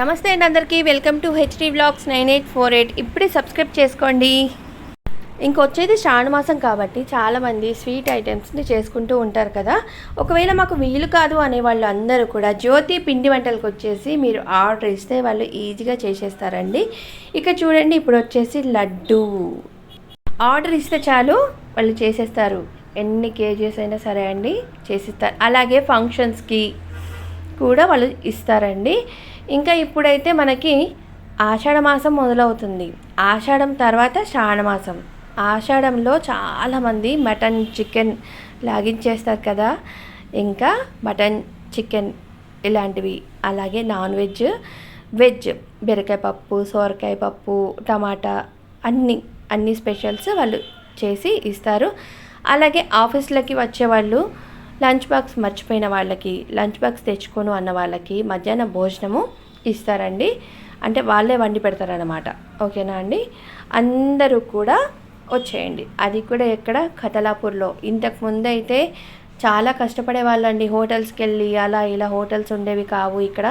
నమస్తే అండి అందరికీ. Welcome to HD vlogs nine eight four eight. ఇప్పుడే సబ్స్క్రైబ్ చేసుకోండి. ఇంకొచ్చేది శ్రావణ మాసం కాబట్టి చాలామంది స్వీట్ ఐటమ్స్ని చేసుకుంటూ ఉంటారు కదా. ఒకవేళ మాకు వీలు కాదు అనే వాళ్ళు అందరూ కూడా జ్యోతి పిండి వంటలకు వచ్చేసి మీరు ఆర్డర్ ఇస్తే వాళ్ళు ఈజీగా చేసేస్తారండి. ఇక చూడండి ఇప్పుడు వచ్చేసి లడ్డు. ఆర్డర్ ఇస్తే చాలు వాళ్ళు చేసేస్తారు. ఎన్ని కేజీస్ అయినా సరే అండి చేసిస్తారు. అలాగే ఫంక్షన్స్కి కూడా వాళ్ళు ఇస్తారండి. ఇంకా ఇప్పుడైతే మనకి ఆషాఢమాసం మొదలవుతుంది. ఆషాఢం తర్వాత శ్రావణమాసం ఆషాఢంలో చాలామంది మటన్ చికెన్ లాగించేస్తారు కదా. ఇంకా మటన్ చికెన్ ఇలాంటివి. అలాగే నాన్ వెజ్ వెజ్ బీరకాయ పప్పు సోరకాయ పప్పు టమాటా అన్ని అన్ని స్పెషల్స్ వాళ్ళు చేసి ఇస్తారు. అలాగే ఆఫీస్లకి వచ్చేవాళ్ళు లంచ్ బాక్స్ మర్చిపోయిన వాళ్ళకి లంచ్ బాక్స్ తెచ్చుకోను అన్న వాళ్ళకి మధ్యాహ్నం భోజనము ఇస్తారండి. అంటే వాళ్ళే వండి పెడతారనమాట ఓకేనా అండి? అందరూ కూడా వచ్చేయండి. అది కూడా ఎక్కడ? కతలాపూర్లో ఇంతకు ముందు అయితే చాలా కష్టపడే వాళ్ళండి. హోటల్స్కి వెళ్ళి అలా ఇలా హోటల్స్ ఉండేవి కావు. ఇక్కడ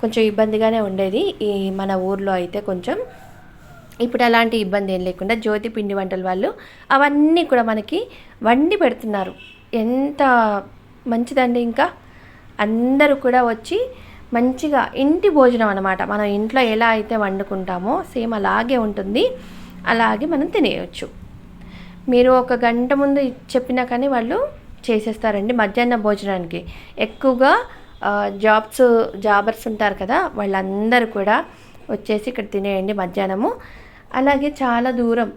కొంచెం ఇబ్బందిగానే ఉండేది. ఈ మన ఊర్లో అయితే కొంచెం ఇప్పుడు అలాంటి ఇబ్బంది ఏం లేకుండా జ్యోతి పిండి వంటల వాళ్ళు అవన్నీ కూడా మనకి వండి పెడుతున్నారు. ఎంత మంచిదండి ఇంకా? అందరూ కూడా వచ్చి మంచిగా ఇంటి భోజనం అనమాట మనం ఇంట్లో ఎలా అయితే వండుకుంటామో సేమ్ అలాగే ఉంటుంది. అలాగే మనం తినేయచ్చు. మీరు ఒక గంట ముందు చెప్పినా కానీ వాళ్ళు చేసేస్తారండి మధ్యాహ్న భోజనానికి. ఎక్కువగా జాబ్స్ జాబర్స్ ఉంటారు కదా వాళ్ళందరూ కూడా వచ్చేసి ఇక్కడ తినేయండి మధ్యాహ్నము. అలాగే చాలా దూరం.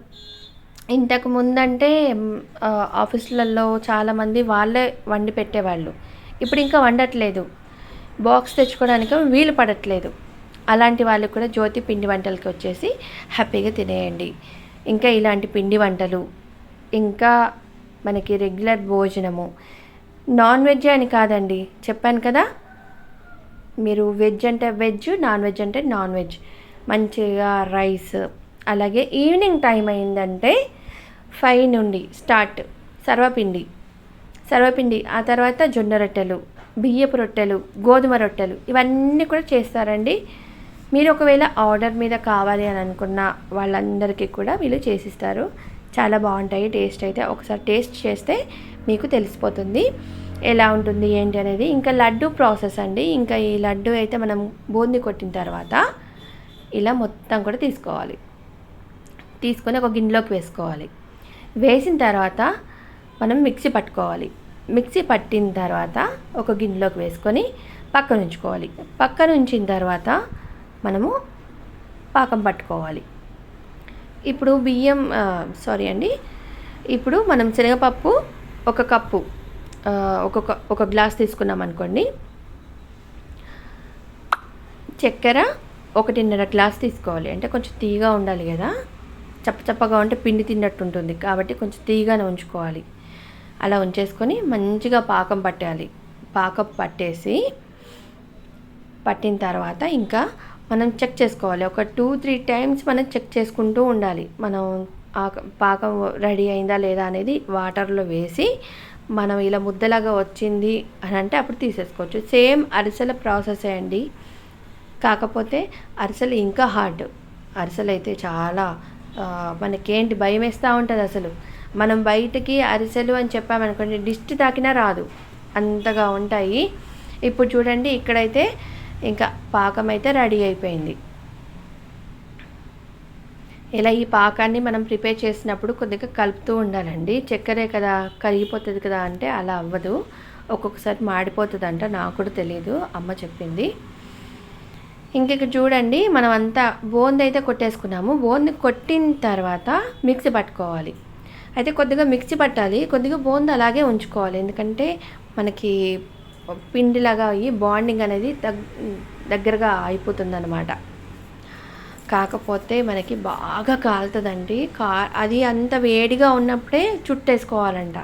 ఇంతకు ముందంటే ఆఫీసులలో చాలామంది వాళ్ళే వండి పెట్టేవాళ్ళు. ఇప్పుడు ఇంకా వండట్లేదు. బాక్స్ తెచ్చుకోవడానికి వీలు పడట్లేదు. అలాంటి వాళ్ళకి కూడా జ్యోతి పిండి వంటలకి వచ్చేసి హ్యాపీగా తినేయండి. ఇంకా ఇలాంటి పిండి వంటలు ఇంకా మనకి రెగ్యులర్ భోజనము. నాన్ వెజ్ అని కాదండి. చెప్పాను కదా? మీరు వెజ్ అంటే వెజ్ నాన్ వెజ్ అంటే నాన్ వెజ్. మంచిగా రైస్. అలాగే ఈవినింగ్ టైం అయిందంటే ఫైవ్ నుండి స్టార్ట్ సర్వపిండి. సర్వపిండి ఆ తర్వాత జొన్న రొట్టెలు బియ్యపు రొట్టెలు గోధుమ రొట్టెలు ఇవన్నీ కూడా చేస్తారండి. మీరు ఒకవేళ ఆర్డర్ మీద కావాలి అని అనుకున్న వాళ్ళందరికీ కూడా వీళ్ళు చేసిస్తారు. చాలా బాగుంటాయి టేస్ట్ అయితే ఒకసారి టేస్ట్ చేస్తే మీకు తెలిసిపోతుంది. ఎలా ఉంటుంది ఏంటి అనేది. ఇంకా లడ్డు ప్రాసెస్ అండి. ఇంకా ఈ లడ్డు అయితే మనం బూందీ కొట్టిన తర్వాత ఇలా మొత్తం కూడా తీసుకోవాలి. తీసుకొని ఒక గిన్నెలోకి వేసుకోవాలి. వేసిన తర్వాత మనం మిక్సీ పట్టుకోవాలి. మిక్సీ పట్టిన తర్వాత ఒక గిన్నెలోకి వేసుకొని పక్కన ఉంచుకోవాలి. పక్కన ఉంచిన తర్వాత మనము పాకం పట్టుకోవాలి. ఇప్పుడు బియ్యం సారీ అండి. ఇప్పుడు మనం శనగపప్పు ఒక కప్పు ఒక ఒక్కొక్క ఒక గ్లాస్ తీసుకున్నాం అనుకోండి. చక్కెర ఒకటిన్నర గ్లాస్ తీసుకోవాలి. అంటే కొంచెం తీగా ఉండాలి కదా. చప్ప చప్పగా ఉంటే పిండి తిన్నట్టు ఉంటుంది కాబట్టి కొంచెం తీగానే ఉంచుకోవాలి. అలా ఉంచేసుకొని మంచిగా పాకం పట్టాలి. పాకం పట్టేసి పట్టిన తర్వాత ఇంకా మనం చెక్ చేసుకోవాలి. ఒక టూ త్రీ టైమ్స్ మనం చెక్ చేసుకుంటూ ఉండాలి. మనం ఆ పాకం రెడీ అయిందా లేదా అనేది వాటర్లో వేసి మనం ఇలా ముద్దలాగా వచ్చింది అని అంటే అప్పుడు తీసేసుకోవచ్చు. సేమ్ అరిసెల ప్రాసెస్ అండి. కాకపోతే అరిసెలు ఇంకా హార్డ్. అరిసెలు అయితే చాలా మనకేంటి భయం వేస్తూ ఉంటుంది అసలు. మనం బయటకి అరిసెలు అని చెప్పామనుకోండి దిష్టి తాకినా రాదు. అంతగా ఉంటాయి. ఇప్పుడు చూడండి ఇక్కడైతే ఇంకా పాకం అయితే రెడీ అయిపోయింది. ఇలా ఈ పాకాన్ని మనం ప్రిపేర్ చేసినప్పుడు కొద్దిగా కలుపుతూ ఉండాలండి. చక్కెరే కదా కరిగిపోతుంది కదా అంటే అలా అవ్వదు. ఒక్కొక్కసారి మాడిపోతుంది అంట నాకు కూడా తెలియదు అమ్మ చెప్పింది. ఇంక ఇక్కడ చూడండి మనం అంతా బోంది అయితే కొట్టేసుకున్నాము. బోంది కొట్టిన తర్వాత మిక్సీ పట్టుకోవాలి. అయితే కొద్దిగా మిక్సీ పట్టాలి కొద్దిగా బోంది అలాగే ఉంచుకోవాలి. ఎందుకంటే మనకి పిండిలాగా అయ్యి బాండింగ్ అనేది దగ్ దగ్గరగా అయిపోతుంది అనమాట కాకపోతే మనకి బాగా కాలుతుందండి. కా అది అంత వేడిగా ఉన్నప్పుడే చుట్టేసుకోవాలంట.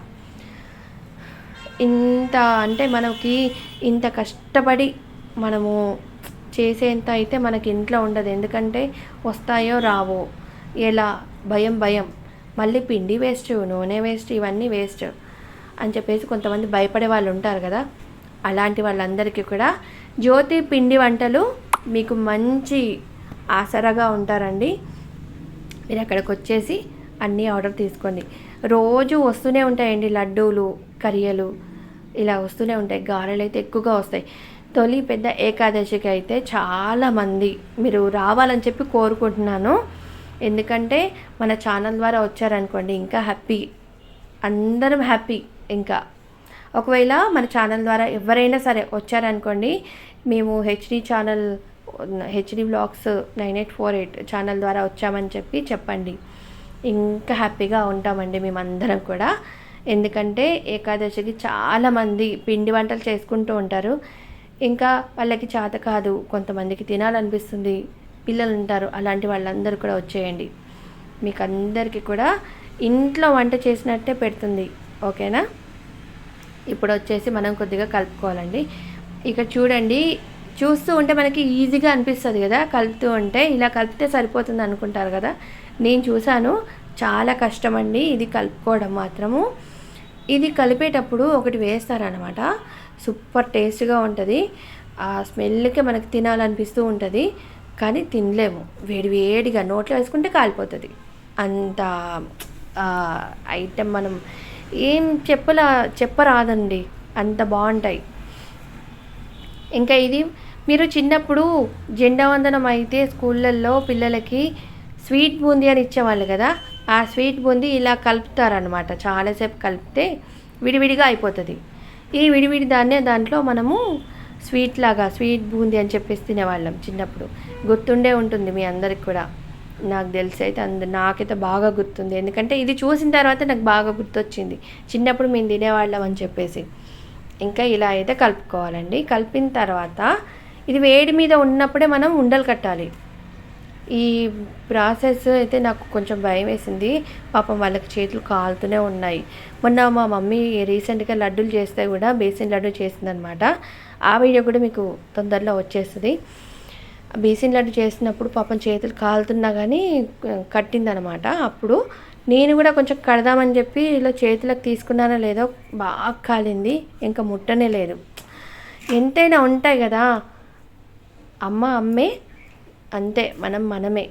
ఇంత అంటే మనకి ఇంత కష్టపడి మనము చేసేంత అయితే మనకి ఇంట్లో ఉండదు. ఎందుకంటే వస్తాయో రావో. ఎలా? భయం భయం. మళ్ళీ పిండి వేస్ట్ నూనె వేస్ట్ ఇవన్నీ వేస్ట్ అని చెప్పేసి కొంతమంది భయపడే వాళ్ళు ఉంటారు కదా. అలాంటి వాళ్ళందరికీ కూడా జ్యోతి పిండి వంటలు మీకు మంచి ఆసరాగా ఉంటారండి. మీరు అక్కడికి వచ్చేసి అన్నీ ఆర్డర్ తీసుకోండి. రోజు వస్తూనే ఉంటాయండి లడ్డూలు కరియలు ఇలా వస్తూనే ఉంటాయి. గారెలు అయితే ఎక్కువగా వస్తాయి. తొలి పెద్ద ఏకాదశికి అయితే చాలామంది మీరు రావాలని చెప్పి కోరుకుంటున్నాను. ఎందుకంటే మన ఛానల్ ద్వారా వచ్చారనుకోండి ఇంకా హ్యాపీ అందరం హ్యాపీ ఇంకా. ఒకవేళ మన ఛానల్ ద్వారా ఎవరైనా సరే వచ్చారనుకోండి మేము HD channel HD blogs nine eight four eight channel ద్వారా వచ్చామని చెప్పి చెప్పండి. ఇంకా హ్యాపీగా ఉంటామండి మేమందరం కూడా. ఎందుకంటే ఏకాదశికి చాలామంది పిండి వంటలు చేసుకుంటూ ఉంటారు. ఇంకా వాళ్ళకి చేత కాదు కొంతమందికి తినాలనిపిస్తుంది పిల్లలు ఉంటారు అలాంటి వాళ్ళందరూ కూడా వచ్చేయండి. మీకు అందరికీ కూడా ఇంట్లో వంట చేసినట్టే పెడుతుంది ఓకేనా? ఇప్పుడు వచ్చేసి మనం కొద్దిగా కలుపుకోవాలండి. ఇక చూడండి చూస్తూ ఉంటే మనకి ఈజీగా అనిపిస్తుంది కదా కలుపుతూ ఉంటే ఇలా కలిపితే సరిపోతుంది అనుకుంటారు కదా. నేను చూశాను చాలా కష్టం అండి ఇది కలుపుకోవడం మాత్రము. ఇది కలిపేటప్పుడు ఒకటి వేస్తారనమాట సూపర్ టేస్ట్గా ఉంటుంది. ఆ స్మెల్కి మనకి తినాలనిపిస్తూ ఉంటుంది. కానీ తినలేము. వేడి వేడిగా నోట్లో వేసుకుంటే కాలిపోతుంది. అంత ఐటెం మనం ఏం చెప్పలా చెప్పరాదండి. అంత బాగుంటాయి. ఇంకా ఇది మీరు చిన్నప్పుడు జెండా వందనం అయితే స్కూళ్ళల్లో పిల్లలకి స్వీట్ బూందీ అని ఇచ్చేవాళ్ళు కదా ఆ స్వీట్ బూందీ ఇలా కలుపుతారనమాట చాలాసేపు కలిపితే విడివిడిగా అయిపోతుంది. ఈ విడివిడి దాన్నే దాంట్లో మనము స్వీట్ లాగా స్వీట్ బూందీ అని చెప్పేసి తినేవాళ్ళం చిన్నప్పుడు. గుర్తుండే ఉంటుంది మీ అందరికి కూడా. నాకు తెలిసి అయితే అంద నాకైతే బాగా గుర్తుంది. ఎందుకంటే ఇది చూసిన తర్వాత నాకు బాగా గుర్తొచ్చింది. చిన్నప్పుడు మేము తినేవాళ్ళం అని చెప్పేసి. ఇంకా ఇలా అయితే కలుపుకోవాలండి. కలిపిన తర్వాత ఇది వేడి మీద ఉన్నప్పుడే మనం ఉండలు కట్టాలి. ఈ ప్రాసెస్ అయితే నాకు కొంచెం భయం వేసింది. పాపం వాళ్ళకి చేతులు కాలుతూనే ఉన్నాయి. మొన్న మా మమ్మీ రీసెంట్గా లడ్డూలు చేస్తే కూడా బేసిన్ లడ్డు చేసిందనమాట. ఆ వీడియో కూడా మీకు తొందరలో వచ్చేస్తుంది. బేసిన్ లడ్డు చేసినప్పుడు పాపం చేతులు కాలుతున్నా కానీ కట్టిందనమాట. అప్పుడు నేను కూడా కొంచెం కడదామని చెప్పి ఇలా చేతులకు తీసుకున్నానో లేదో బాగా కాలింది. ఇంకా ముట్టనే లేదు. ఎంతైనా ఉంటాయి కదా. అమ్మ అమ్మే అంతే మనం మనమే.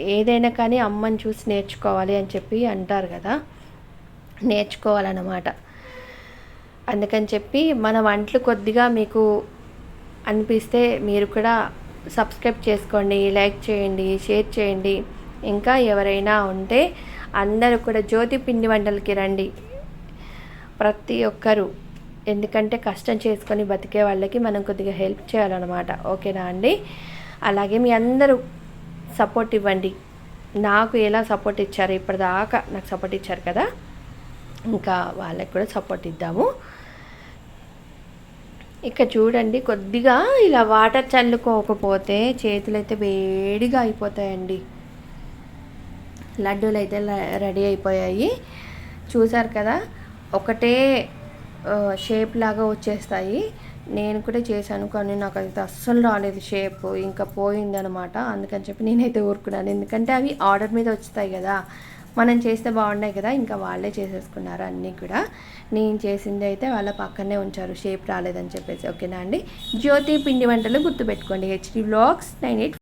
ఏదైనా కానీ అమ్మని చూసి నేర్చుకోవాలి అని చెప్పి అంటారు కదా. నేర్చుకోవాలన్నమాట. అందుకని చెప్పి మన వంటలు కొద్దిగా మీకు అనిపిస్తే మీరు కూడా సబ్స్క్రైబ్ చేసుకోండి లైక్ చేయండి షేర్ చేయండి. ఇంకా ఎవరైనా ఉంటే అందరూ కూడా జ్యోతి పిండి వంటలకి రండి. ప్రతి ఒక్కరూ. ఎందుకంటే కష్టం చేసుకొని బతికే వాళ్ళకి మనం కొద్దిగా హెల్ప్ చేయాలన్నమాట. ఓకేనా అండి? అలాగే మీ అందరూ సపోర్ట్ ఇవ్వండి. నాకు ఎలా సపోర్ట్ ఇచ్చారు ఇప్పటిదాకా నాకు సపోర్ట్ ఇచ్చారు కదా. ఇంకా వాళ్ళకి కూడా సపోర్ట్ ఇద్దాము. ఇక చూడండి కొద్దిగా ఇలా వాటర్ చల్లుకోకపోతే చేతులు అయితే వేడిగా అయిపోతాయండి. లడ్డూలు అయితే రెడీ అయిపోయాయి. చూసారు కదా ఒకటే షేప్ లాగా వచ్చేస్తాయి. నేను కూడా చేశాను కానీ నాకు అయితే అస్సలు రాలేదు షేప్. ఇంకా పోయిందనమాట. అందుకని చెప్పి నేనైతే ఊరుకున్నాను. ఎందుకంటే అవి ఆర్డర్ మీద వచ్చుతాయి కదా. మనం చేస్తే బాగున్నాయి కదా. ఇంకా వాళ్ళే చేసేసుకున్నారు అన్నీ కూడా. నేను చేసింది అయితే వాళ్ళ పక్కనే ఉంచారు. షేప్ రాలేదని చెప్పేసి. ఓకేనా అండి? జ్యోతి పిండి వంటలు గుర్తుపెట్టుకోండి. HD blogs nine eight